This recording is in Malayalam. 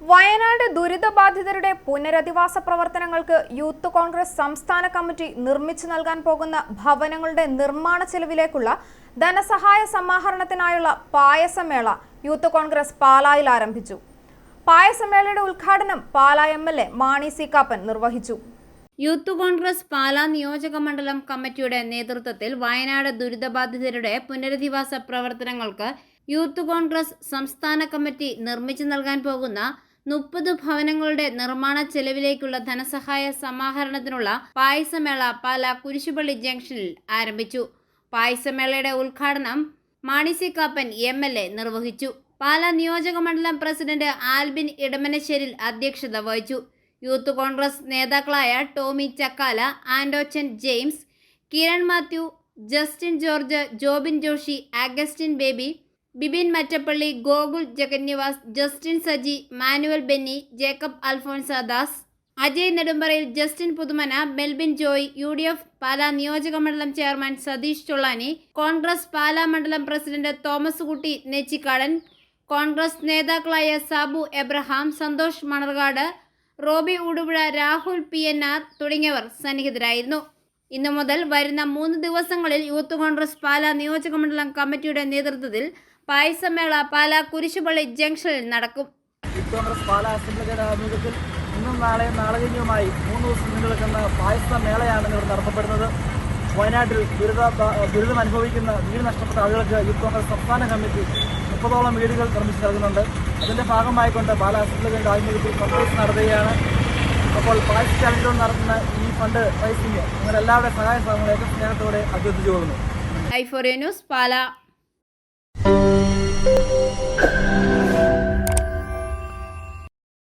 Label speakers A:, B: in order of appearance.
A: വയനാട് ദുരിതബാധിതരുടെ പുനരധിവാസ പ്രവർത്തനങ്ങൾക്ക് യൂത്ത് കോൺഗ്രസ് സംസ്ഥാന കമ്മിറ്റി നിർമ്മിച്ചു നൽകാൻ പോകുന്ന ഭവനങ്ങളുടെ നിർമ്മാണ ചെലവിലേക്കുള്ള ധനസഹായ സമാഹരണത്തിനായുള്ള പായസമേള യൂത്ത് കോൺഗ്രസ് പാലായിൽ ആരംഭിച്ചു. പായസമേളയുടെ ഉദ്ഘാടനം Pala M L A Mani C Kappan നിർവഹിച്ചു.
B: യൂത്ത് കോൺഗ്രസ് പാലാ നിയോജക മണ്ഡലം കമ്മിറ്റിയുടെ നേതൃത്വത്തിൽ വയനാട് ദുരിതബാധിതരുടെ പുനരധിവാസ പ്രവർത്തനങ്ങൾക്ക് യൂത്ത് കോൺഗ്രസ് സംസ്ഥാന കമ്മിറ്റി നിർമ്മിച്ചു നൽകാൻ പോകുന്ന മുപ്പത് ഭവനങ്ങളുടെ നിർമ്മാണ ചെലവിലേക്കുള്ള ധനസഹായ സമാഹരണത്തിനുള്ള പായസമേള പാല കുരിശുപള്ളി ജംഗ്ഷനിൽ ആരംഭിച്ചു. പായസമേളയുടെ ഉദ്ഘാടനം Mani C Kappan M L A നിർവഹിച്ചു. പാല നിയോജക മണ്ഡലം പ്രസിഡന്റ് ആൽബിൻ ഇടമനശ്ശേരിൽ അധ്യക്ഷത വഹിച്ചു. യൂത്ത് കോൺഗ്രസ് നേതാക്കളായ Tomy Chakkala Andochan James Kiran Mathew Justin George Jobin Joshi Augustine Baby Bibin Mattappally Gokul Jagannivas Justin Saji Manuel Benny Jacob Alphonsa Das. Ajay Nedumparayil Justin Puthumana Melbin Joy U D F Pala നിയോജകമണ്ഡലം ചെയർമാൻ സതീഷ് ചൊള്ളാനി കോൺഗ്രസ് പാലാ മണ്ഡലം പ്രസിഡന്റ് തോമസ് കുട്ടി നെച്ചിക്കാടൻ കോൺഗ്രസ് നേതാക്കളായ Sabu Abraham Santhosh Manarcad Roby Udupuzha Rahul P N R തുടങ്ങിയവർ സന്നിഹിതരായിരുന്നു. ഇന്നു മുതൽ വരുന്ന മൂന്ന് ദിവസങ്ങളിൽ യൂത്ത് കോൺഗ്രസ് പാലാ നിയോജകമണ്ഡലം കമ്മിറ്റിയുടെ നേതൃത്വത്തിൽ പായസമേള പാലാ കുരിശുപള്ളി ജംഗ്ഷനിൽ നടക്കും.
C: യൂത്ത് കോൺഗ്രസ് പാലാ അസംബ്ലിയുടെ ആഭിമുഖ്യത്തിൽ ഇന്നും നാളെയും നാളെ കഴിഞ്ഞുമായി മൂന്ന് ദിവസം നീണ്ടു നിൽക്കുന്ന പായസ മേളയാണ് ഇവിടെ നടത്തപ്പെടുന്നത്. വയനാട്ടിൽ ദുരിത ദുരിതം അനുഭവിക്കുന്ന വീട് നഷ്ടപ്പെട്ട ആളുകൾക്ക് യൂത്ത് കോൺഗ്രസ് സംസ്ഥാന കമ്മിറ്റി മുപ്പതോളം വീടുകൾ നിർമ്മിച്ചു നൽകുന്നുണ്ട്. അതിന്റെ ഭാഗമായിക്കൊണ്ട് പാലാ അസംബ്ലിയുടെ ആഭിമുഖ്യത്തിൽ റൈസ് നടത്തുകയാണ്. അപ്പോൾ പായസ ചാനലുകൾ നടത്തുന്ന ഈ ഫണ്ട് റൈസിംഗ് നിങ്ങളെല്ലാവരുടെ സഹായ സഹകരണങ്ങളേക്കും സ്നേഹത്തോടെ അഭ്യർത്ഥിച്ചു
B: ഐഫോറിയ ന്യൂസ് പാലാ.